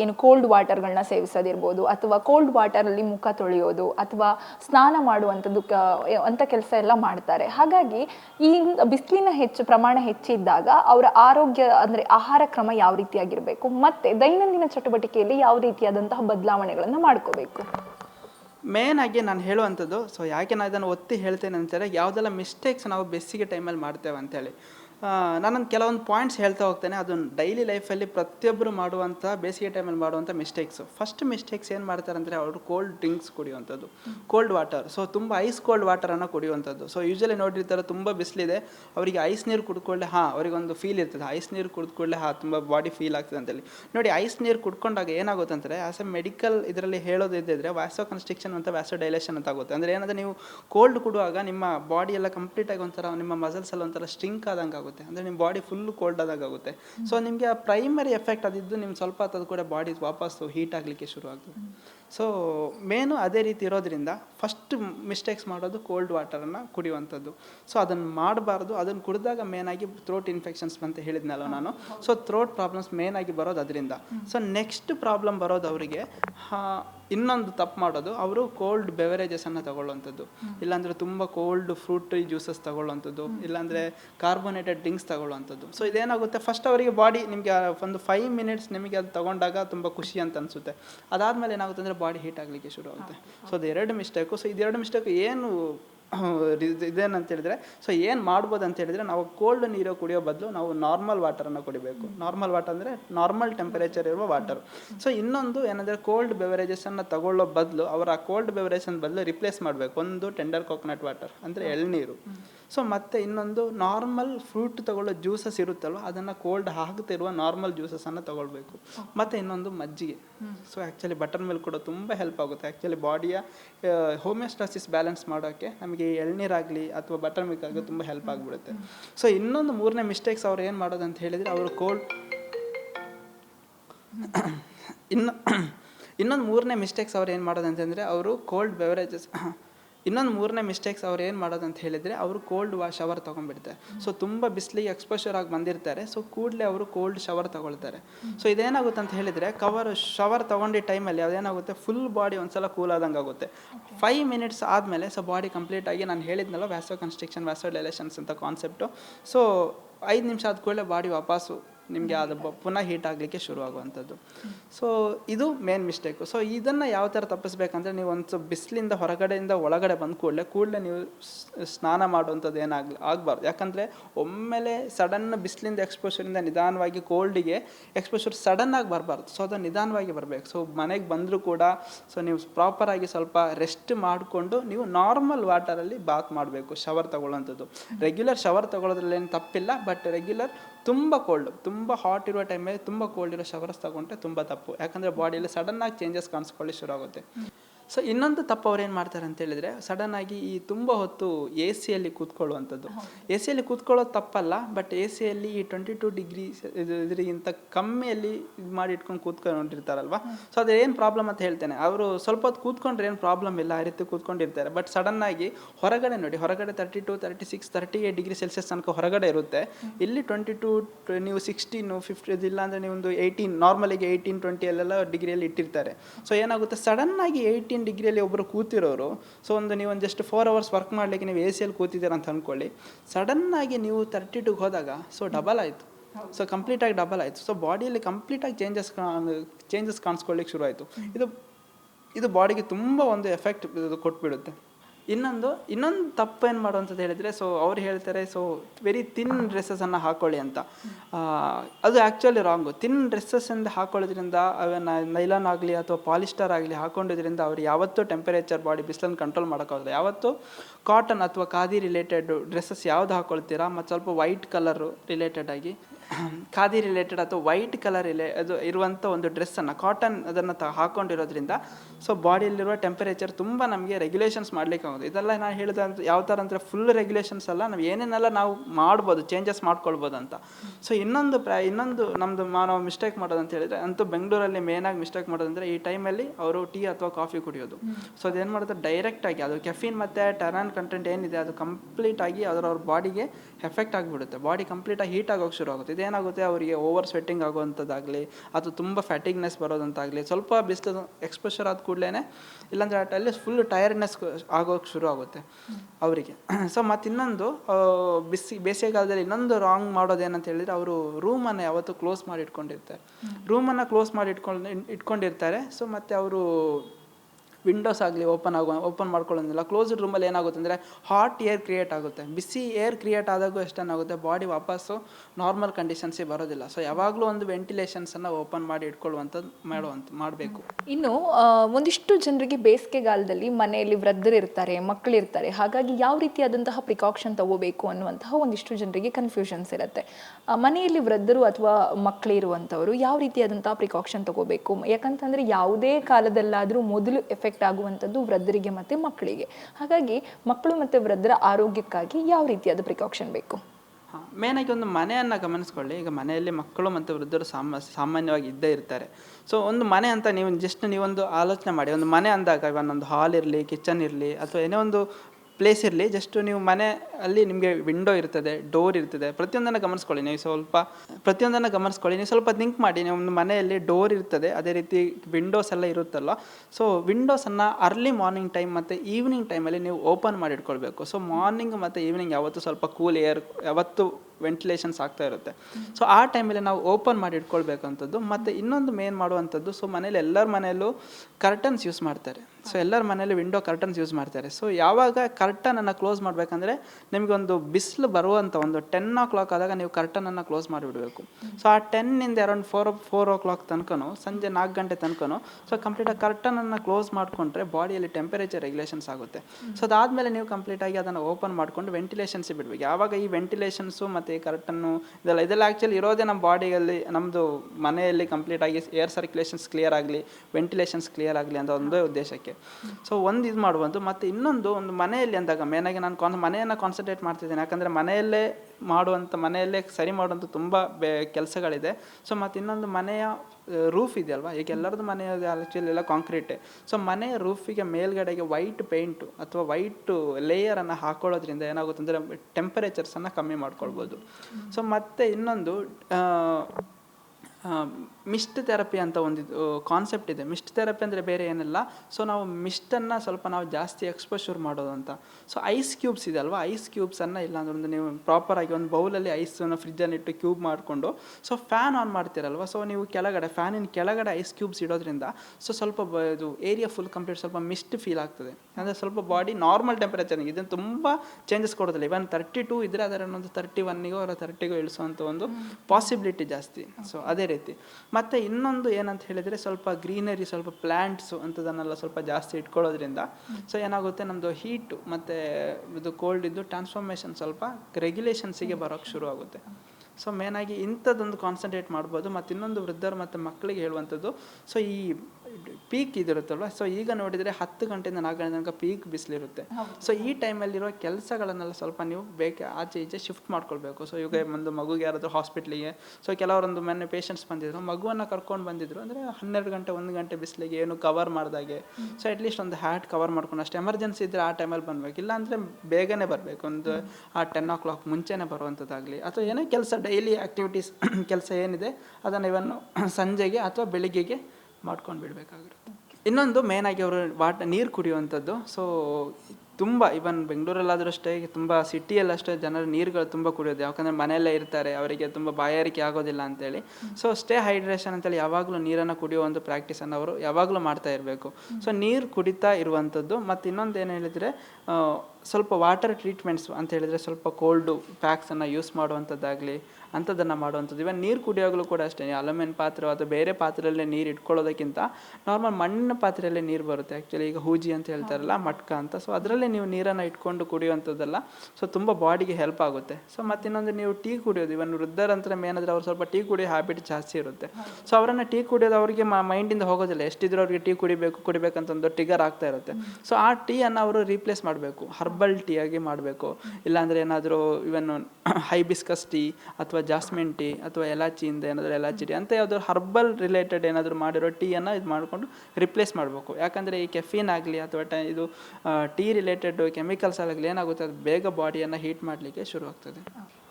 ಏನು ಕೋಲ್ಡ್ ವಾಟರ್ಗಳನ್ನ ಸೇವಿಸೋದಿರ್ಬೋದು, ಅಥವಾ ಕೋಲ್ಡ್ ವಾಟರಲ್ಲಿ ಮುಖ ತೊಳೆಯೋದು, ಅಥವಾ ಸ್ನಾನ ಮಾಡುವಂಥದ್ದು ಅಂತ ಕೆಲಸ ಎಲ್ಲ ಮಾಡ್ತಾರೆ. ಹಾಗಾಗಿ ಈ ಬಿಸಿಲಿನ ಹೆಚ್ಚು, ಪ್ರಮಾಣ ಹೆಚ್ಚಿದ್ದಾಗ ಅವರ ಆರೋಗ್ಯ, ಅಂದರೆ ಆಹಾರ ಕ್ರಮ ಯಾವ ರೀತಿಯಾಗಿರಬೇಕು? ಮತ್ತು ದೈನಂದಿನ ಚಟುವಟಿಕೆಯಲ್ಲಿ ಯಾವ ರೀತಿಯಾದಂತಹ ಬದಲಾವಣೆಗಳನ್ನು ಮಾಡ್ಕೋಬೇಕು? ಮೇನ್ ಆಗಿ ನಾನು ಹೇಳುವಂಥದ್ದು ಸೊ ಯಾಕೆ ನಾನು ಇದನ್ನು ಒತ್ತಿ ಹೇಳ್ತೇನೆ ಅಂತೇಳಿ ಯಾವುದೆಲ್ಲ ಮಿಸ್ಟೇಕ್ಸ್ ನಾವು ಬೇಸಿಗೆ ಟೈಮಲ್ಲಿ ಮಾಡ್ತೇವೆ ಅಂತೇಳಿ ನಾನೊಂದು ಕೆಲವೊಂದು ಪಾಯಿಂಟ್ಸ್ ಹೇಳ್ತಾ ಹೋಗ್ತೇನೆ. ಅದನ್ನು ಡೈಲಿ ಲೈಫಲ್ಲಿ ಪ್ರತಿಯೊಬ್ಬರು ಮಾಡುವಂಥ ಬೇಸಿಗೆ ಟೈಮಲ್ಲಿ ಮಾಡುವಂಥ ಮಿಸ್ಟೇಕ್ಸು ಫಸ್ಟ್ ಮಿಸ್ಟೇಕ್ಸ್ ಏನು ಮಾಡ್ತಾರೆ ಅಂದರೆ ಅವರು ಕೋಲ್ಡ್ ಡ್ರಿಂಕ್ಸ್ ಕುಡಿಯುವಂಥದ್ದು. ಕೋಲ್ಡ್ ವಾಟರ್ ಸೊ ತುಂಬ ಐಸ್ ಕೋಲ್ಡ್ ವಾಟರನ್ನು ಕುಡಿಯುವಂಥದ್ದು. ಸೊ ಯೂಶಲಿ ನೋಡಿರ್ತಾರೆ ತುಂಬ ಬಿಸಿಲಿದೆ. ಅವರಿಗೆ ಐಸ್ ನೀರು ಕುಡ್ಕೊಳ್ಳೆ, ಹಾಂ ಅವರಿಗೊಂದು ಫೀಲ್ ಇರ್ತದೆ. ಐಸ್ ನೀರು ಕುಡ್ಕೊಳ್ಳೆ, ಹಾಂ, ತುಂಬ ಬಾಡಿ ಫೀಲ್ ಆಗ್ತದೆ ಅಂತೇಳಿ. ನೋಡಿ ಐಸ್ ನೀರು ಕುಡ್ಕೊಂಡಾಗ ಏನಾಗುತ್ತೆ ಅಂದರೆ ಆಸ್ ಎ ಮೆಡಿಕಲ್ ಇದರಲ್ಲಿ ಹೇಳೋದಿದ್ದರೆ ವ್ಯಾಸೋ ಕನ್ಸ್ಟ್ರಿಕ್ಷನ್ ಅಂತ ವ್ಯಾಸೋ ಡೈಲೇಷನ್ ಅಂತ ಆಗುತ್ತೆ. ಅಂದರೆ ಏನಂದರೆ ನೀವು ಕೋಲ್ಡ್ ಕುಡುವಾಗ ನಿಮ್ಮ ಬಾಡಿ ಎಲ್ಲ ಕಂಪ್ಲೀಟಾಗಿ ಒಂಥರ, ನಿಮ್ಮ ಮಸಲ್ಸ್ ಎಲ್ಲ ಒಂಥರ ಸ್ಟ್ರಿಂಕ್ ಆದಂಗೆ ಆಗುತ್ತೆ. ಅಂದರೆ ನಿಮ್ಮ ಬಾಡಿ ಫುಲ್ ಕೋಲ್ಡ್ ಆದಾಗ ಆಗುತ್ತೆ. ಸೊ ನಿಮಗೆ ಆ ಪ್ರೈಮರಿ ಎಫೆಕ್ಟ್ ಅದಿದ್ದು ನಿಮ್ಮ ಸ್ವಲ್ಪ ಹೊತ್ತದ ಕೂಡ ಬಾಡಿ ವಾಪಸ್ಸು ಹೀಟ್ ಆಗಲಿಕ್ಕೆ ಶುರು ಆಗ್ತದೆ ಸೊ ಮೇನು ಅದೇ ರೀತಿ ಇರೋದ್ರಿಂದ ಫಸ್ಟ್ ಮಿಸ್ಟೇಕ್ಸ್ ಮಾಡೋದು ಕೋಲ್ಡ್ ವಾಟರನ್ನು ಕುಡಿಯುವಂಥದ್ದು. ಸೊ ಅದನ್ನು ಮಾಡಬಾರ್ದು. ಅದನ್ನು ಕುಡಿದಾಗ ಮೇನಾಗಿ ಥ್ರೋಟ್ ಇನ್ಫೆಕ್ಷನ್ಸ್ ಅಂತ ಹೇಳಿದ್ನಲ್ಲ ನಾನು. ಸೊ ಥ್ರೋಟ್ ಪ್ರಾಬ್ಲಮ್ಸ್ ಮೇನಾಗಿ ಬರೋದು ಅದರಿಂದ. ಸೊ ನೆಕ್ಸ್ಟ್ ಪ್ರಾಬ್ಲಮ್ ಬರೋದು ಅವರಿಗೆ ಇನ್ನೊಂದು ತಪ್ಪು ಮಾಡೋದು. ಅವರು ಕೋಲ್ಡ್ ಬೆವರೇಜಸನ್ನು ತಗೊಳ್ಳುವಂಥದ್ದು. ಇಲ್ಲಾಂದರೆ ತುಂಬ ಕೋಲ್ಡ್ ಫ್ರೂಟ್ ಜ್ಯೂಸಸ್ ತಗೊಳ್ಳುವಂಥದ್ದು. ಇಲ್ಲಾಂದರೆ ಕಾರ್ಬೋನೇಟೆಡ್ ಡ್ರಿಂಕ್ಸ್ ತಗೊಳ್ಳುವಂಥದ್ದು. ಸೊ ಇದೇನಾಗುತ್ತೆ? ಫಸ್ಟ್ ಅವರಿಗೆ ಬಾಡಿ ನಿಮಗೆ ಒಂದು ಫೈವ್ ಮಿನಿಟ್ಸ್ ನಿಮಗೆ ಅದು ತಗೊಂಡಾಗ ತುಂಬ ಖುಷಿ ಅಂತ ಅನಿಸುತ್ತೆ. ಅದಾದಮೇಲೆ ಏನಾಗುತ್ತೆ ಅಂದರೆ ಬಾಡಿ ಹೀಟ್ ಆಗಲಿಕ್ಕೆ ಶುರು ಆಗುತ್ತೆ. ಸೊ ಅದು ಎರಡು ಮಿಸ್ಟೇಕು ಸೊ ಇದೆರಡು ಮಿಸ್ಟೇಕು ಏನು ಇದು- ಇದೇನಂತ ಹೇಳಿದ್ರೆ ಸೊ ಏನು ಮಾಡ್ಬೋದು ಅಂತ ಹೇಳಿದ್ರೆ ನಾವು ಕೋಲ್ಡ್ ನೀರು ಕುಡಿಯೋ ಬದಲು ನಾವು ನಾರ್ಮಲ್ ವಾಟರನ್ನು ಕುಡಿಬೇಕು. ನಾರ್ಮಲ್ ವಾಟರ್ ಅಂದರೆ ನಾರ್ಮಲ್ ಟೆಂಪರೇಚರ್ ಇರುವ ವಾಟರ್ ಸೊ ಇನ್ನೊಂದು ಏನಂದರೆ ಕೋಲ್ಡ್ ಬೆವರೇಜಸನ್ನು ತಗೊಳ್ಳೋ ಬದಲು ಅವರ ಆ ಕೋಲ್ಡ್ ಬೆವರೇಜನ್ ಬದಲು ರಿಪ್ಲೇಸ್ ಮಾಡಬೇಕು. ಒಂದು ಟೆಂಡರ್ ಕೋಕೋನಟ್ ವಾಟರ್ ಅಂದರೆ ಎಳ್ನೀರು. ಸೊ ಮತ್ತೆ ಇನ್ನೊಂದು ನಾರ್ಮಲ್ ಫ್ರೂಟ್ ತಗೊಳ್ಳೋ ಜ್ಯೂಸಸ್ ಇರುತ್ತಲ್ವ ಅದನ್ನು ಕೋಲ್ಡ್ ಹಾಕ್ತಿರುವ ನಾರ್ಮಲ್ ಜ್ಯೂಸಸನ್ನು ತಗೊಳ್ಬೇಕು. ಮತ್ತು ಇನ್ನೊಂದು ಮಜ್ಜಿಗೆ. ಸೊ ಆ್ಯಕ್ಚುಲಿ ಬಟರ್ ಮಿಲ್ಕ್ ಕೂಡ ತುಂಬ ಹೆಲ್ಪ್ ಆಗುತ್ತೆ. ಆ್ಯಕ್ಚುಲಿ ಬಾಡಿಯ ಹೋಮಿಯೋಸ್ಟಾಸಿಸ್ ಬ್ಯಾಲೆನ್ಸ್ ಮಾಡೋಕ್ಕೆ ನಮಗೆ ಎಳ್ನೀರಾಗಲಿ ಅಥವಾ ಬಟರ್ ಮಿಲ್ಕ್ ಆಗಲಿ ತುಂಬ ಹೆಲ್ಪ್ ಆಗಿಬಿಡುತ್ತೆ. ಸೊ ಇನ್ನೊಂದು ಮೂರನೇ ಮಿಸ್ಟೇಕ್ಸ್ ಅವ್ರು ಏನು ಮಾಡೋದು ಅಂತ ಹೇಳಿದರೆ ಅವರು ಕೋಲ್ಡ್ ಇನ್ನು ಇನ್ನೊಂದು ಮೂರನೇ ಮಿಸ್ಟೇಕ್ಸ್ ಅವ್ರು ಏನು ಮಾಡೋದು ಅಂತಂದರೆ ಅವರು ಕೋಲ್ಡ್ ಬೆವರೇಜಸ್ ಇನ್ನೊಂದು ಮೂರನೇ ಮಿಸ್ಟೇಕ್ಸ್ ಅವ್ರು ಏನು ಮಾಡೋದು ಅಂತ ಹೇಳಿದರೆ ಅವರು ಕೋಲ್ಡ್ ವಾ ಶವರ್ ತೊಗೊಂಡ್ಬಿಡ್ತಾರೆ. ಸೊ ತುಂಬ ಬಿಸಿಲಿಗೆ ಎಕ್ಸ್ಪೋಷರ್ ಆಗಿ ಬಂದಿರ್ತಾರೆ. ಸೊ ಕೂಡಲೇ ಅವರು ಕೋಲ್ಡ್ ಶವರ್ ತೊಗೊಳ್ತಾರೆ. ಸೊ ಇದೇನಾಗುತ್ತೆ ಅಂತ ಹೇಳಿದರೆ ಕವರ್ ಶವರ್ ತೊಗೊಂಡಿದ್ದ ಟೈಮಲ್ಲಿ ಅದೇನಾಗುತ್ತೆ? ಫುಲ್ ಬಾಡಿ ಒಂದ್ಸಲ ಕೂಲ್ ಆದಂಗೆ ಆಗುತ್ತೆ. ಫೈವ್ ಮಿನಿಟ್ಸ್ ಆದಮೇಲೆ ಸೊ ಬಾಡಿ ಕಂಪ್ಲೀಟಾಗಿ ನಾನು ಹೇಳಿದ್ನಲ್ಲ ವ್ಯಾಸೋ ಕನ್ಸ್ಟ್ರಕ್ಷನ್ ವ್ಯಾಸೋ ಡೆಲೆಷನ್ಸ್ ಅಂತ ಕಾನ್ಸೆಪ್ಟು ಸೊ ಐದು ನಿಮಿಷ ಆದ ಕೂಡಲೇ ಬಾಡಿ ವಾಪಸ್ಸು ನಿಮಗೆ ಅದು ಪುನಃ ಹೀಟ್ ಆಗಲಿಕ್ಕೆ ಶುರು ಆಗುವಂಥದ್ದು ಸೊ ಇದು ಮೇನ್ ಮಿಸ್ಟೇಕು ಸೊ ಇದನ್ನು ಯಾವ ಥರ ತಪ್ಪಿಸ್ಬೇಕಂದ್ರೆ ನೀವು ಒಂದು ಬಿಸಿಲಿಂದ ಹೊರಗಡೆಯಿಂದ ಒಳಗಡೆ ಬಂದ ಕೂಡಲೇ ಕೂಡಲೇ ನೀವು ಸ್ನಾನ ಮಾಡುವಂಥದ್ದು ಏನಾಗಲಿ ಆಗಬಾರ್ದು. ಯಾಕಂದರೆ ಒಮ್ಮೆಲೆ ಸಡನ್ ಬಿಸಿಲಿಂದ ಎಕ್ಸ್ಪೋಷರಿಂದ ನಿಧಾನವಾಗಿ ಕೋಲ್ಡಿಗೆ ಎಕ್ಸ್ಪೋಷರ್ ಸಡನ್ನಾಗಿ ಬರಬಾರ್ದು. ಸೊ ಅದು ನಿಧಾನವಾಗಿ ಬರಬೇಕು. ಸೊ ಮನೆಗೆ ಬಂದರೂ ಕೂಡ ಸೊ ನೀವು ಪ್ರಾಪರಾಗಿ ಸ್ವಲ್ಪ ರೆಸ್ಟ್ ಮಾಡಿಕೊಂಡು ನೀವು ನಾರ್ಮಲ್ ವಾಟರಲ್ಲಿ ಬಾತ್ ಮಾಡಬೇಕು ಶವರ್ ತಗೊಳ್ಳೋಂಥದ್ದು ರೆಗ್ಯುಲರ್ ಶವರ್ ತಗೊಳ್ಳೋದ್ರಲ್ಲಿ ಏನು ತಪ್ಪಿಲ್ಲ ಬಟ್ ರೆಗ್ಯುಲರ್ ತುಂಬ ಕೋಲ್ಡ್ ತುಂಬ ಹಾಟ್ ಇರೋ ಟೈಮಲ್ಲಿ ತುಂಬ ಕೋಲ್ಡ್ ಇರೋ ಶವರ್ಸ್ ತಗೊಂಡ್ರೆ ತುಂಬ ತಪ್ಪು. ಯಾಕಂದರೆ ಬಾಡಿಯಲ್ಲಿ ಸಡನ್ನಾಗಿ ಚೇಂಜಸ್ ಕಾಣಿಸ್ಕೊಳ್ಳಿ ಶುರು ಆಗುತ್ತೆ. ಸೊ ಇನ್ನೊಂದು ತಪ್ಪು ಅವ್ರು ಏನು ಮಾಡ್ತಾರೆ ಅಂತ ಹೇಳಿದ್ರೆ ಸಡನ್ ಆಗಿ ಈ ತುಂಬ ಹೊತ್ತು ಎ ಸಿಯಲ್ಲಿ ಕೂತ್ಕೊಳ್ಳುವಂಥದ್ದು. ಎ ಸಿಯಲ್ಲಿ ಕೂತ್ಕೊಳ್ಳೋದು ತಪ್ಪಲ್ಲ ಬಟ್ ಎ ಸಿಯಲ್ಲಿ ಈ ಟ್ವೆಂಟಿ ಟು ಡಿಗ್ರಿ ಇದರಿಗಿಂತ ಕಮ್ಮಿಯಲ್ಲಿ ಇದು ಮಾಡಿ ಇಟ್ಕೊಂಡು ಕೂತ್ಕೊಂಡಿರ್ತಾರಲ್ವ ಸೊ ಅದು ಏನು ಪ್ರಾಬ್ಲಮ್ ಅಂತ ಹೇಳ್ತೇನೆ. ಅವರು ಸ್ವಲ್ಪ ಹೊತ್ತು ಕೂತ್ಕೊಂಡ್ರೆ ಏನು ಪ್ರಾಬ್ಲಮ್ ಇಲ್ಲ ಆ ರೀತಿ ಕೂತ್ಕೊಂಡಿರ್ತಾರೆ. ಬಟ್ ಸಡನ್ ಆಗಿ ಹೊರಗಡೆ ನೋಡಿ ಹೊರಗಡೆ thirty two thirty six thirty eight degree Celsius ತನಕ ಹೊರಗಡೆ ಇರುತ್ತೆ. ಇಲ್ಲಿ ಟ್ವೆಂಟಿ ಟು ನೀವು ಸಿಕ್ಸ್ಟೀನು ಫಿಫ್ಟಿ ಇಲ್ಲ ಅಂದರೆ ನೀವು ಒಂದು ಏಯ್ಟೀನ್ ನಾರ್ಮಲಿಗೆ ಏಯ್ಟೀನ್ ಟ್ವೆಂಟಿ ಅಲ್ಲೆಲ್ಲ ಡಿಗ್ರಿಯಲ್ಲಿ ಇಟ್ಟಿರ್ತಾರೆ. ಸೊ ಏನಾಗುತ್ತೆ? ಸಡನ್ನಾಗಿ ಆಗಿ ಏಯ್ಟೀನ್ ಡಿಗ್ರಿಯಲ್ಲಿ ಒಬ್ಬರು ಕೂತಿರೋರು. ಸೊ ಒಂದು ನೀವು ಒಂದು ಜಸ್ಟ್ ಫೋರ್ ಅವರ್ಸ್ ವರ್ಕ್ ಮಾಡಲಿಕ್ಕೆ ನೀವು ಎ ಸಿಯಲ್ಲಿ ಕೂತಿದ್ದೀರ ಅಂತ ಅಂದ್ಕೊಳ್ಳಿ ಸಡನ್ ಆಗಿ ನೀವು ತರ್ಟಿ ಟುಗೆ ಹೋದಾಗ ಸೊ ಡಬಲ್ ಆಯಿತು. ಸೊ ಕಂಪ್ಲೀಟಾಗಿ ಡಬಲ್ ಆಯಿತು. ಸೊ ಬಾಡಿಯಲ್ಲಿ ಕಂಪ್ಲೀಟಾಗಿ ಚೇಂಜಸ್ ಚೇಂಜಸ್ ಕಾಣಿಸ್ಕೊಳ್ಳಿಕ್ಕೆ ಶುರು ಆಯಿತು. ಇದು ಇದು ಬಾಡಿಗೆ ತುಂಬ ಒಂದು ಎಫೆಕ್ಟ್ ಇದು ಕೊಟ್ಬಿಡುತ್ತೆ. ಇನ್ನೊಂದು ಇನ್ನೊಂದು ತಪ್ಪು ಏನು ಮಾಡುವಂಥದ್ದು ಹೇಳಿದರೆ ಸೊ ಅವ್ರು ಹೇಳ್ತಾರೆ ಸೊ ವೆರಿ ತಿನ್ ಡ್ರೆಸ್ಸಸನ್ನು ಹಾಕೊಳ್ಳಿ ಅಂತ. ಅದು ಆ್ಯಕ್ಚುಲಿ ರಾಂಗು ತಿನ್ ಡ್ರೆಸ್ಸಸ್ಸಿಂದ ಹಾಕೊಳ್ಳೋದ್ರಿಂದ ಅವನ್ನ ನೈಲಾನ್ ಆಗಲಿ ಅಥವಾ ಪಾಲಿಸ್ಟರ್ ಆಗಲಿ ಹಾಕೊಂಡಿದ್ರಿಂದ ಅವ್ರು ಯಾವತ್ತೂ ಟೆಂಪರೇಚರ್ ಬಾಡಿ ಬಿಸಿಲನ್ನು ಕಂಟ್ರೋಲ್ ಮಾಡೋಕ್ಕಾಗಲ್ಲ ಯಾವತ್ತೂ ಕಾಟನ್ ಅಥವಾ ಖಾದಿ ರಿಲೇಟೆಡ್ ಡ್ರೆಸ್ಸಸ್ ಯಾವ್ದು ಹಾಕೊಳ್ತೀರಾ, ಮತ್ತು ಸ್ವಲ್ಪ ವೈಟ್ ಕಲರು ರಿಲೇಟೆಡ್ ಆಗಿ ಖಾದಿ ರಿಲೇಟೆಡ್ ಅಥವಾ ವೈಟ್ ಕಲರ್ ರಿಲೇ ಅದು ಇರುವಂಥ ಒಂದು ಡ್ರೆಸ್ಸನ್ನು ಕಾಟನ್ ಅದನ್ನು ತ, ಹಾಕೊಂಡಿರೋದ್ರಿಂದ ಸೊ ಬಾಡಿಯಲ್ಲಿರುವ ಟೆಂಪರೇಚರ್ ತುಂಬ ನಮಗೆ ರೆಗ್ಯುಲೇಷನ್ಸ್ ಮಾಡ್ಲಿಕ್ಕೆ ಆಗೋದು. ಇದೆಲ್ಲ ನಾನು ಹೇಳಿದ ಯಾವ ಥರ ಅಂದರೆ ಫುಲ್ ರೆಗ್ಯುಲೇಷನ್ಸ್ ಅಲ್ಲ, ನಾವು ಏನೇನೆಲ್ಲ ನಾವು ಮಾಡ್ಬೋದು ಚೇಂಜಸ್ ಮಾಡ್ಕೊಳ್ಬೋದು ಅಂತ. ಸೊ ಇನ್ನೊಂದು ಪ್ರ, ಇನ್ನೊಂದು ನಮ್ಮದು ನಾವು ಮಿಸ್ಟೇಕ್ ಮಾಡೋದು ಅಂತ ಹೇಳಿದರೆ, ಅಂತೂ ಬೆಂಗಳೂರಲ್ಲಿ ಮೇನಾಗಿ ಮಿಸ್ಟೇಕ್ ಮಾಡೋದಂದರೆ ಈ ಟೈಮಲ್ಲಿ ಅವರು ಟೀ ಅಥವಾ ಕಾಫಿ ಕುಡಿಯೋದು. ಸೊ ಅದೇನು ಮಾಡೋದು ಡೈರೆಕ್ಟಾಗಿ ಅದು ಕೆಫಿನ್ ಮತ್ತು ಟರ್ನ್ ಕಂಟೆಂಟ್ ಏನಿದೆ, ಅದು ಕಂಪ್ಲೀಟಾಗಿ ಅದರ ಅವ್ರ ಬಾಡಿಗೆ ಎಫೆಕ್ಟ್ ಆಗಿಬಿಡುತ್ತೆ. ಬಾಡಿ ಕಂಪ್ಲೀಟಾಗಿ ಹೀಟ್ ಆಗೋಕ್ಕೆ ಶುರು ಆಗುತ್ತೆ ಇದೇನಾಗುತ್ತೆ ಅವರಿಗೆ ಓವರ್ ಸ್ವೆಟ್ಟಿಂಗ್ ಆಗುವಂಥದ್ದಾಗಲಿ ಅಥವಾ ತುಂಬ ಫ್ಯಾಟಿಗ್ನೆಸ್ ಬರೋದಂತಾಗಲಿ ಸ್ವಲ್ಪ ಬಿಸಿಲು ಎಕ್ಸ್ಪೋಷರ್ ಆದ ಕೂಡಲೇ ಇಲ್ಲಾಂದರೆ ಅಲ್ಲಿ ಫುಲ್ ಟೈರ್ಡ್ನೆಸ್ ಆಗೋಕ್ಕೆ ಶುರು ಆಗುತ್ತೆ ಅವರಿಗೆ. ಸೊ ಮತ್ತು ಇನ್ನೊಂದು ಆ, ಬಿಸಿ ಬೇಸಿಗೆಗಾಲದಲ್ಲಿ ಇನ್ನೊಂದು ರಾಂಗ್ ಮಾಡೋದೇನಂತ ಹೇಳಿದರೆ ಅವರು ರೂಮನ್ನು ಯಾವತ್ತೂ ಕ್ಲೋಸ್ ಮಾಡಿ ಇಟ್ಕೊಂಡಿರ್ತಾರೆ ರೂಮನ್ನು ಕ್ಲೋಸ್ ಮಾಡಿ ಇಟ್ಕೊಂಡು ಇಟ್ಕೊಂಡಿರ್ತಾರೆ. ಸೊ ಮತ್ತು ಅವರು ವಿಂಡೋಸ್ ಆಗಲಿ ಓಪನ್ ಆಗೋ ಓಪನ್ ಮಾಡ್ಕೊಳ್ಳೋದಿಲ್ಲ ಕ್ಲೋಸ್ಡ್ ರೂಮಲ್ಲಿ ಏನಾಗುತ್ತೆ ಅಂದರೆ ಹಾಟ್ ಏರ್ ಕ್ರಿಯೇಟ್ ಆಗುತ್ತೆ. ಬಿಸಿ ಏರ್ ಕ್ರಿಯೇಟ್ ಆದಾಗೂ ಎಷ್ಟೇನಾಗುತ್ತೆ? ಬಾಡಿ ವಾಪಸ್ಸು ನಾರ್ಮಲ್ ಕಂಡೀಷನ್ಸಿಗೆ ಬರೋದಿಲ್ಲ. ಸೊ ಯಾವಾಗಲೂ ಒಂದು ವೆಂಟಿಲೇಷನ್ಸನ್ನು ಓಪನ್ ಮಾಡಿ ಇಟ್ಕೊಳ್ಳುವಂಥದ್ದು ಮಾಡುವಂಥ, ಮಾಡಬೇಕು. ಇನ್ನು ಒಂದಿಷ್ಟು ಜನರಿಗೆ ಬೇಸಿಗೆಗಾಲದಲ್ಲಿ ಮನೆಯಲ್ಲಿ ವೃದ್ಧರಿರ್ತಾರೆ ಮಕ್ಕಳಿರ್ತಾರೆ ಹಾಗಾಗಿ ಯಾವ ರೀತಿಯಾದಂತಹ ಪ್ರಿಕಾಕ್ಷನ್ ತಗೋಬೇಕು ಅನ್ನುವಂತಹ ಒಂದಿಷ್ಟು ಜನರಿಗೆ ಕನ್ಫ್ಯೂಷನ್ಸ್ ಇರುತ್ತೆ. ಮನೆಯಲ್ಲಿ ವೃದ್ಧರು ಅಥವಾ ಮಕ್ಕಳಿರುವಂಥವರು ಯಾವ ರೀತಿಯಾದಂತಹ ಪ್ರಿಕಾಕ್ಷನ್ ತಗೋಬೇಕು? ಯಾಕಂತಂದ್ರೆ ಯಾವುದೇ ಕಾಲದಲ್ಲಾದರೂ ಮೊದಲು ಎಫೆಕ್ಟ್ ಆಗುವಂಥದ್ದು ವೃದ್ಧರಿಗೆ ಮತ್ತು ಮಕ್ಕಳಿಗೆ. ಹಾಗಾಗಿ ಮಕ್ಕಳು ಮತ್ತು ವೃದ್ಧರ ಆರೋಗ್ಯಕ್ಕಾಗಿ ಯಾವ ರೀತಿಯಾದ ಪ್ರಿಕಾಕ್ಷನ್ ಬೇಕು? ಹಾಂ ಮೇನಾಗಿ ಒಂದು ಮನೆಯನ್ನು ಗಮನಿಸ್ಕೊಳ್ಳಿ. ಈಗ ಮನೆಯಲ್ಲಿ ಮಕ್ಕಳು ಮತ್ತು ವೃದ್ಧರು ಸಾಮ, ಸಾಮಾನ್ಯವಾಗಿ ಇದ್ದೇ ಇರ್ತಾರೆ. ಸೊ ಒಂದು ಮನೆ ಅಂತ ನೀವು ಜಸ್ಟ್ ನೀವೊಂದು ಆಲೋಚನೆ ಮಾಡಿ. ಒಂದು ಮನೆ ಅಂದಾಗ ಒಂದು ಹಾಲ್ ಇರಲಿ ಕಿಚನ್ ಇರಲಿ, ಅಥವಾ ಏನೇ ಒಂದು ಪ್ಲೇಸ್ ಇರಲಿ ಜಸ್ಟ್ ನೀವು ಮನೆ ಅಲ್ಲಿ ನಿಮಗೆ ವಿಂಡೋ ಇರ್ತದೆ ಡೋರ್ ಇರ್ತದೆ. ಪ್ರತಿಯೊಂದನ್ನು ಗಮನಿಸ್ಕೊಳ್ಳಿ. ನೀವು ಸ್ವಲ್ಪ, ಪ್ರತಿಯೊಂದನ್ನು ಗಮನಿಸ್ಕೊಳ್ಳಿ. ನೀವು ಸ್ವಲ್ಪ ಥಿಂಕ್ ಮಾಡಿ. ನಿಮ್ಮ ಮನೆಯಲ್ಲಿ ಡೋರ್ ಇರ್ತದೆ, ಅದೇ ರೀತಿ ವಿಂಡೋಸ್ ಎಲ್ಲ ಇರುತ್ತಲ್ಲ ಸೊ ವಿಂಡೋಸನ್ನು ಅರ್ಲಿ ಮಾರ್ನಿಂಗ್ ಟೈಮ್ ಮತ್ತು ಈವ್ನಿಂಗ್ ಟೈಮಲ್ಲಿ ನೀವು ಓಪನ್ ಮಾಡಿ ಇಟ್ಕೊಳ್ಬೇಕು. ಸೊ ಮಾರ್ನಿಂಗ್ ಮತ್ತು ಈವ್ನಿಂಗ್ ಯಾವತ್ತೂ ಸ್ವಲ್ಪ ಕೂಲ್ ಏರ್ ಯಾವತ್ತು ವೆಂಟಿಲೇಷನ್ಸ್ ಆಗ್ತಾ ಇರುತ್ತೆ. ಸೊ ಆ ಟೈಮಲ್ಲಿ ನಾವು ಓಪನ್ ಮಾಡಿ ಇಟ್ಕೊಳ್ಬೇಕಂಥದ್ದು, ಮತ್ತು ಇನ್ನೊಂದು ಮೇನ್ ಮಾಡುವಂಥದ್ದು ಸೊ ಮನೇಲಿ ಎಲ್ಲರ ಮನೆಯಲ್ಲೂ ಕರ್ಟನ್ಸ್ ಯೂಸ್ ಮಾಡ್ತಾರೆ. ಸೊ ಎಲ್ಲರ ಮನೇಲಿ ವಿಂಡೋ ಕರ್ಟನ್ಸ್ ಯೂಸ್ ಮಾಡ್ತಾರೆ. ಸೊ ಯಾವಾಗ ಕರ್ಟನನ್ನು ಕ್ಲೋಸ್ ಮಾಡಬೇಕಂದ್ರೆ ನಿಮಗೊಂದು ಬಿಸಿಲು ಬರುವಂಥ ಒಂದು ಟೆನ್ ಓ ಕ್ಲಾಕ್ ಆದಾಗ ನೀವು ಕರ್ಟನನ್ನು ಕ್ಲೋಸ್ ಮಾಡಿಬಿಡಬೇಕು. ಸೊ ಆ ಟೆನ್ನಿಂದ around four four o'clock ತನಕನೂ, ಸಂಜೆ ನಾಲ್ಕು ಗಂಟೆ ತನಕನೂ ಸೊ ಕಂಪ್ಲೀಟಾಗಿ ಕರ್ಟನನ್ನು ಕ್ಲೋಸ್ ಮಾಡಿಕೊಂಡ್ರೆ ಬಾಡಿಯಲ್ಲಿ ಟೆಂಪರೇಚರ್ ರೆಗ್ಯುಲೇಷನ್ಸ್ ಆಗುತ್ತೆ. ಸೊ ಅದಾದಮೇಲೆ ನೀವು ಕಂಪ್ಲೀಟಾಗಿ ಅದನ್ನು ಓಪನ್ ಮಾಡಿಕೊಂಡು ವೆಂಟಿಲೇಷನ್ಸ್ ಬಿಡಬೇಕು. ಯಾವಾಗ ಈ ವೆಂಟಿಲೇಷನ್ಸು ಮತ್ತು ಈ ಕರ್ಟನ್ನು ಇದೆಲ್ಲ ಇದೆಲ್ಲ ಆ್ಯಕ್ಚುಲಿ ಇರೋದೇ ನಮ್ಮ ಬಾಡಿಯಲ್ಲಿ ನಮ್ಮದು ಮನೆಯಲ್ಲಿ ಕಂಪ್ಲೀಟಾಗಿ ಏರ್ ಸರ್ಕ್ಯುಲೇಷನ್ಸ್ ಕ್ಲಿಯರ್ ಆಗಲಿ ವೆಂಟಿಲೇಷನ್ಸ್ ಕ್ಲಿಯರ್ ಆಗಲಿ ಅಂತ ಒಂದೇ ಉದ್ದೇಶಕ್ಕೆ. ಸೊ ಒಂದು ಇದು ಮಾಡುವಂತು, ಮತ್ತು ಇನ್ನೊಂದು ಒಂದು ಮನೆಯಲ್ಲಿ ಅಂದಾಗ ಮೇನಾಗಿ ನಾನು ಕಾನ್ ಮನೆಯನ್ನು ಕಾನ್ಸಂಟ್ರೇಟ್ ಮಾಡ್ತಿದ್ದೇನೆ. ಯಾಕಂದರೆ ಮನೆಯಲ್ಲೇ ಮಾಡುವಂಥ ಮನೆಯಲ್ಲೇ ಸರಿ ಮಾಡುವಂಥ ತುಂಬ ಬೇ, ಕೆಲಸಗಳಿದೆ. ಸೊ ಮತ್ತು ಇನ್ನೊಂದು ಮನೆಯ ರೂಫ್ ಇದೆಯಲ್ವಾ ಈಗ ಎಲ್ಲರದ್ದು ಮನೆ ಆ್ಯಕ್ಚುಲಿ ಎಲ್ಲ ಕಾಂಕ್ರೀಟೆ ಸೊ ಮನೆ ರೂಫಿಗೆ ಮೇಲ್ಗಡೆಗೆ ವೈಟ್ ಪೇಂಟು ಅಥವಾ ವೈಟು ಲೇಯರನ್ನು ಹಾಕೊಳ್ಳೋದ್ರಿಂದ ಏನಾಗುತ್ತೆ ಅಂದರೆ ಟೆಂಪರೇಚರ್ಸನ್ನು ಕಮ್ಮಿ ಮಾಡ್ಕೊಳ್ಬೋದು. ಸೊ ಮತ್ತು ಇನ್ನೊಂದು ಮಿಸ್ಟ್ ಥೆರಪಿ ಅಂತ ಒಂದು ಕಾನ್ಸೆಪ್ಟ್ ಇದೆ. ಮಿಸ್ಟ್ ಥೆರಪಿ ಅಂದರೆ ಬೇರೆ ಏನಿಲ್ಲ. ಸೊ ನಾವು ಮಿಸ್ಟನ್ನು ಸ್ವಲ್ಪ ನಾವು ಜಾಸ್ತಿ ಎಕ್ಸ್ಪೋಷರ್ ಮಾಡೋದು ಅಂತ ಸೊ ಐಸ್ ಕ್ಯೂಬ್ಸ್ ಇದೆ ಅಲ್ವಾ? ಐಸ್ ಕ್ಯೂಬ್ಸನ್ನು ಇಲ್ಲ ಅಂದ್ರೆ ಒಂದು ನೀವು ಪ್ರಾಪರಾಗಿ ಒಂದು ಬೌಲಲ್ಲಿ ಐಸನ್ನು ಫ್ರಿಜ್ಜನ್ನು ಇಟ್ಟು ಕ್ಯೂಬ್ ಮಾಡಿಕೊಂಡು ಸೊ ಫ್ಯಾನ್ ಆನ್ ಮಾಡ್ತೀರಲ್ವ? ಸೊ ನೀವು ಕೆಳಗಡೆ ಫ್ಯಾನಿನ ಕೆಳಗಡೆ ಐಸ್ ಕ್ಯೂಬ್ಸ್ ಇಡೋದ್ರಿಂದ ಸೊ ಸ್ವಲ್ಪ ಇದು ಏರಿಯಾ ಫುಲ್ ಕಂಪ್ಲೀಟ್ ಸ್ವಲ್ಪ ಮಿಸ್ಟ್ ಫೀಲ್ ಆಗ್ತದೆ. ಅಂದರೆ ಸ್ವಲ್ಪ ಬಾಡಿ ನಾರ್ಮಲ್ ಟೆಂಪರೇಚರ್ನಿಗೆ ಇದನ್ನು ತುಂಬ ಚೇಂಜಸ್ ಕೊಡೋದಿಲ್ಲ. ಇವನ್ ತರ್ಟಿ ಟು ಇದ್ರೆ ಅದರ ಒಂದು ತರ್ಟಿ ಒನ್ನಿಗೋ ಅವರ ತರ್ಟಿಗೋ ಇಳಿಸುವಂಥ ಒಂದು ಪಾಸಿಬಿಲಿಟಿ ಜಾಸ್ತಿ. ಸೊ ಅದೇ ರೀತಿ. ಮತ್ತು ಇನ್ನೊಂದು ಏನಂತ ಹೇಳಿದರೆ ಸ್ವಲ್ಪ ಗ್ರೀನರಿ, ಸ್ವಲ್ಪ ಪ್ಲ್ಯಾಂಟ್ಸು ಅಂಥದ್ದನ್ನೆಲ್ಲ ಸ್ವಲ್ಪ ಜಾಸ್ತಿ ಇಟ್ಕೊಳ್ಳೋದ್ರಿಂದ ಸೊ ಏನಾಗುತ್ತೆ ನಮ್ಮದು ಹೀಟು ಮತ್ತು ಇದು ಕೋಲ್ಡ್ ಇದ್ದು ಟ್ರಾನ್ಸ್ಫಾರ್ಮೇಷನ್ ಸ್ವಲ್ಪ ರೆಗ್ಯುಲೇಷನ್ಸಿಗೆ ಬರೋಕ್ಕೆ ಶುರು ಆಗುತ್ತೆ. ಸೊ ಮೇನಾಗಿ ಇಂಥದ್ದೊಂದು ಕಾನ್ಸಂಟ್ರೇಟ್ ಮಾಡ್ಬೋದು ಮತ್ತು ಇನ್ನೊಂದು ವೃದ್ಧರು ಮತ್ತು ಮಕ್ಕಳಿಗೆ ಹೇಳುವಂಥದ್ದು. ಸೊ ಈ ಪೀಕ್ ಇದಿರುತ್ತಲ್ವ? ಸೊ ಈಗ ನೋಡಿದರೆ ಹತ್ತು ಗಂಟೆಯಿಂದ ನಾಲ್ಕು ಗಂಟೆ ತನಕ ಪೀಕ್ ಬಿಸಿಲಿರುತ್ತೆ. ಸೊ ಈ ಟೈಮಲ್ಲಿರೋ ಕೆಲಸಗಳನ್ನೆಲ್ಲ ಸ್ವಲ್ಪ ನೀವು ಬೇಕೆ ಆಚೆ ಈಚೆ ಶಿಫ್ಟ್ ಮಾಡ್ಕೊಳ್ಬೇಕು. ಸೊ ಈಗ ಒಂದು ಮಗುಗೆ ಯಾರಾದರೂ ಹಾಸ್ಪಿಟ್ಲಿಗೆ ಸೊ ಕೆಲವರೊಂದು ಮೊನ್ನೆ ಪೇಷಂಟ್ಸ್ ಬಂದಿದ್ರು. ಮಗುವನ್ನು ಕರ್ಕೊಂಡು ಬಂದಿದ್ರು ಅಂದರೆ ಹನ್ನೆರಡು ಗಂಟೆ ಒಂದು ಗಂಟೆ ಬಿಸಿಲಿಗೆ ಏನು ಕವರ್ ಮಾಡಿದಾಗೆ. ಸೊ ಅಟ್ಲೀಸ್ಟ್ ಒಂದು ಹ್ಯಾಟ್ ಕವರ್ ಮಾಡ್ಕೊಂಡು ಅಷ್ಟೇ. ಎಮರ್ಜೆನ್ಸಿ ಇದ್ದರೆ ಆ ಟೈಮಲ್ಲಿ ಬಂದಬೇಕು. ಇಲ್ಲಾಂದರೆ ಬೇಗನೆ ಬರಬೇಕು. ಒಂದು ಆ ಟೆನ್ ಓ ಕ್ಲಾಕ್ ಮುಂಚೆನೇ ಬರುವಂಥದ್ದಾಗಲಿ. ಅಥವಾ ಏನೇ ಕೆಲಸ ಡೈಲಿ ಆ್ಯಕ್ಟಿವಿಟೀಸ್ ಕೆಲಸ ಏನಿದೆ ಅದನ್ನು ಇವನ್ನು ಸಂಜೆಗೆ ಅಥವಾ ಬೆಳಿಗ್ಗೆಗೆ ಮಾಡ್ಕೊಂಡು ಬಿಡಬೇಕಾಗಿರುತ್ತೆ. ಇನ್ನೊಂದು ಮೇನಾಗಿ ಅವರು ವಾಟ, ನೀರು ಕುಡಿಯುವಂಥದ್ದು. ಸೊ ತುಂಬ ಇವನ್ ಬೆಂಗಳೂರಲ್ಲಾದರೂ ಅಷ್ಟೇ, ತುಂಬ ಸಿಟಿಯಲ್ಲಷ್ಟೇ ಜನರು ನೀರುಗಳು ತುಂಬ ಕುಡಿಯೋದು. ಯಾಕಂದರೆ ಮನೆಯಲ್ಲೇ ಇರ್ತಾರೆ, ಅವರಿಗೆ ತುಂಬ ಬಾಯಾರಿಕೆ ಆಗೋದಿಲ್ಲ ಅಂತೇಳಿ. ಸೊ ಸ್ಟೇ ಹೈಡ್ರೇಷನ್ ಅಂತೇಳಿ ಯಾವಾಗಲೂ ನೀರನ್ನು ಕುಡಿಯೋ ಒಂದು ಪ್ರಾಕ್ಟೀಸನ್ನು ಅವರು ಯಾವಾಗಲೂ ಮಾಡ್ತಾ ಇರಬೇಕು. ಸೊ ನೀರು ಕುಡಿತಾ ಇರುವಂಥದ್ದು. ಮತ್ತು ಇನ್ನೊಂದು ಏನು ಹೇಳಿದರೆ ಸ್ವಲ್ಪ ವಾಟರ್ ಟ್ರೀಟ್ಮೆಂಟ್ಸ್ ಅಂತ ಹೇಳಿದರೆ ಸ್ವಲ್ಪ ಕೋಲ್ಡು ಪ್ಯಾಕ್ಸನ್ನು ಯೂಸ್ ಮಾಡುವಂಥದ್ದಾಗಲಿ, ಅಂಥದ್ದನ್ನು ಮಾಡುವಂಥದ್ದು. ಇವನ್ ನೀರು ಕುಡಿಯೋಗ್ಲೂ ಕೂಡ ಅಷ್ಟೇ ಅಲುಮಿನಿಯಂ ಪಾತ್ರೆ ಅಥವಾ ಬೇರೆ ಪಾತ್ರೆಯಲ್ಲೇ ನೀರು ಇಟ್ಕೊಳ್ಳೋದಕ್ಕಿಂತ ನಾರ್ಮಲ್ ಮಣ್ಣಿನ ಪಾತ್ರೆಯಲ್ಲೇ ನೀರು ಬರುತ್ತೆ ಆ್ಯಕ್ಚುಲಿ ಈಗ ಹೂಜಿ ಅಂತ ಹೇಳ್ತಾರಲ್ಲ, ಮಟ್ಕ ಅಂತ. ಸೊ ಅದರಲ್ಲೇ ನೀವು ನೀರನ್ನು ಇಟ್ಕೊಂಡು ಕುಡಿಯುವಂಥದ್ದಲ್ಲ ಸೊ ತುಂಬ ಬಾಡಿಗೆ ಹೆಲ್ಪ್ ಆಗುತ್ತೆ. ಸೊ ಮತ್ತಿನ್ನೊಂದು ನೀವು ಟೀ ಕುಡಿಯೋದು. ಇವನ್ ವೃದ್ಧರಂತರ ಏನಾದರೆ ಅವ್ರು ಸ್ವಲ್ಪ ಟೀ ಕುಡಿಯೋ ಹ್ಯಾಬಿಟ್ ಜಾಸ್ತಿ ಇರುತ್ತೆ. ಸೊ ಅವರನ್ನು ಟೀ ಕುಡಿಯೋದು ಅವರಿಗೆ ಮೈಂಡಿಂದ ಹೋಗೋದಿಲ್ಲ. ಎಷ್ಟಿದ್ರು ಅವ್ರಿಗೆ ಟೀ ಕುಡಿಬೇಕು ಕುಡಿಬೇಕಂತ ಒಂದು ಟಿಗರ್ ಆಗ್ತಾ ಇರುತ್ತೆ. ಸೊ ಆ ಟೀಯನ್ನು ಅವರು ರೀಪ್ಲೇಸ್ ಮಾಡಬೇಕು. ಟೀ ಆಗಿ ಮಾಡಬೇಕು. ಇಲ್ಲಾಂದರೆ ಏನಾದರೂ ಇವನ್ ಹೈಬಿಸ್ಕಸ್ ಟೀ ಅಥವಾ ಜಾಸ್ಮಿನ್ ಟೀ ಅಥವಾ ಎಲಾಚಿಯಿಂದ ಏನಾದರೂ ಎಲಾಚಿ ಟೀ ಅಂತ ಯಾವುದಾದ್ರು ಹರ್ಬಲ್ ರಿಲೇಟೆಡ್ ಏನಾದರೂ ಮಾಡಿರೋ ಟೀಯನ್ನು ಇದು ಮಾಡಿಕೊಂಡು ರಿಪ್ಲೇಸ್ ಮಾಡಬೇಕು. ಯಾಕಂದರೆ ಈ ಕೆಫೀನ್ ಆಗಲಿ ಅಥವಾ ಟ ಇದು ಟೀ ರಿಲೇಟೆಡ್ ಕೆಮಿಕಲ್ಸ್ ಆಗಲಿ ಏನಾಗುತ್ತೆ, ಅದು ಬೇಗ ಬಾಡಿಯನ್ನು ಹೀಟ್ ಮಾಡಲಿಕ್ಕೆ ಶುರು ಆಗ್ತದೆ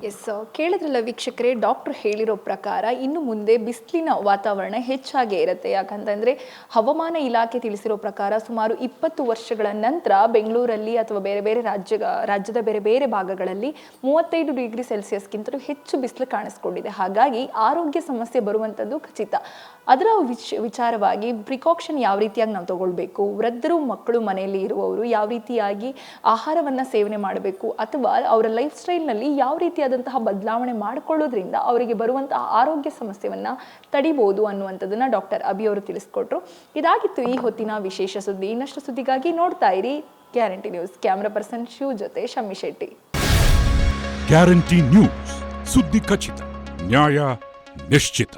ಎಸ್ ಕೇಳಿದ್ರಲ್ಲ ವೀಕ್ಷಕರೇ ಡಾಕ್ಟರ್ ಹೇಳಿರೋ ಪ್ರಕಾರ ಇನ್ನು ಮುಂದೆ ಬಿಸಿಲಿನ ವಾತಾವರಣ ಹೆಚ್ಚಾಗೇ ಇರುತ್ತೆ. ಯಾಕಂತಂದರೆ ಹವಾಮಾನ ಇಲಾಖೆ ತಿಳಿಸಿರೋ ಪ್ರಕಾರ ಸುಮಾರು ಇಪ್ಪತ್ತು ವರ್ಷಗಳ ನಂತರ ಬೆಂಗಳೂರಲ್ಲಿ ಅಥವಾ ಬೇರೆ ಬೇರೆ ರಾಜ್ಯ, ರಾಜ್ಯದ ಬೇರೆ ಬೇರೆ ಭಾಗಗಳಲ್ಲಿ ಮೂವತ್ತೈದು ಡಿಗ್ರಿ ಸೆಲ್ಸಿಯಸ್ಗಿಂತಲೂ ಹೆಚ್ಚು ಬಿಸಿಲು ಕಾಣಿಸ್ಕೊಂಡಿದೆ. ಹಾಗಾಗಿ ಆರೋಗ್ಯ ಸಮಸ್ಯೆ ಬರುವಂಥದ್ದು ಖಚಿತ. ಅದರ ವಿಚ್, ವಿಚಾರವಾಗಿ ಪ್ರಿಕಾಕ್ಷನ್ ಯಾವ ರೀತಿಯಾಗಿ ನಾವು ತಗೊಳ್ಬೇಕು? ವೃದ್ಧರು, ಮಕ್ಕಳು ಮನೆಯಲ್ಲಿ ಇರುವವರು ಯಾವ ರೀತಿಯಾಗಿ ಆಹಾರವನ್ನು ಸೇವನೆ ಮಾಡಬೇಕು? ಅಥವಾ ಅವರ ಲೈಫ್ ಸ್ಟೈಲ್ನಲ್ಲಿ ಯಾವ ರೀತಿಯಾದಂತಹ ಬದಲಾವಣೆ ಮಾಡಿಕೊಳ್ಳೋದ್ರಿಂದ ಅವರಿಗೆ ಬರುವಂತಹ ಆರೋಗ್ಯ ಸಮಸ್ಯೆಯನ್ನು ತಡಿಬೋದು ಅನ್ನುವಂಥದ್ದನ್ನು ಡಾಕ್ಟರ್ ಅಭಿ ಅವರು ತಿಳಿಸ್ಕೊಟ್ರು. ಇದಾಗಿತ್ತು ಈ ಹೊತ್ತಿನ ವಿಶೇಷ ಸುದ್ದಿ. ಇನ್ನಷ್ಟು ಸುದ್ದಿಗಾಗಿ ನೋಡ್ತಾ ಇರಿ guarantee news. Camera person Shiv ಜೊತೆ ಶಮ್ಮಿ ಶೆಟ್ಟಿ. Guarantee news. ಸುದ್ದಿ ಖಚಿತ, ನ್ಯಾಯ ನಿಶ್ಚಿತ.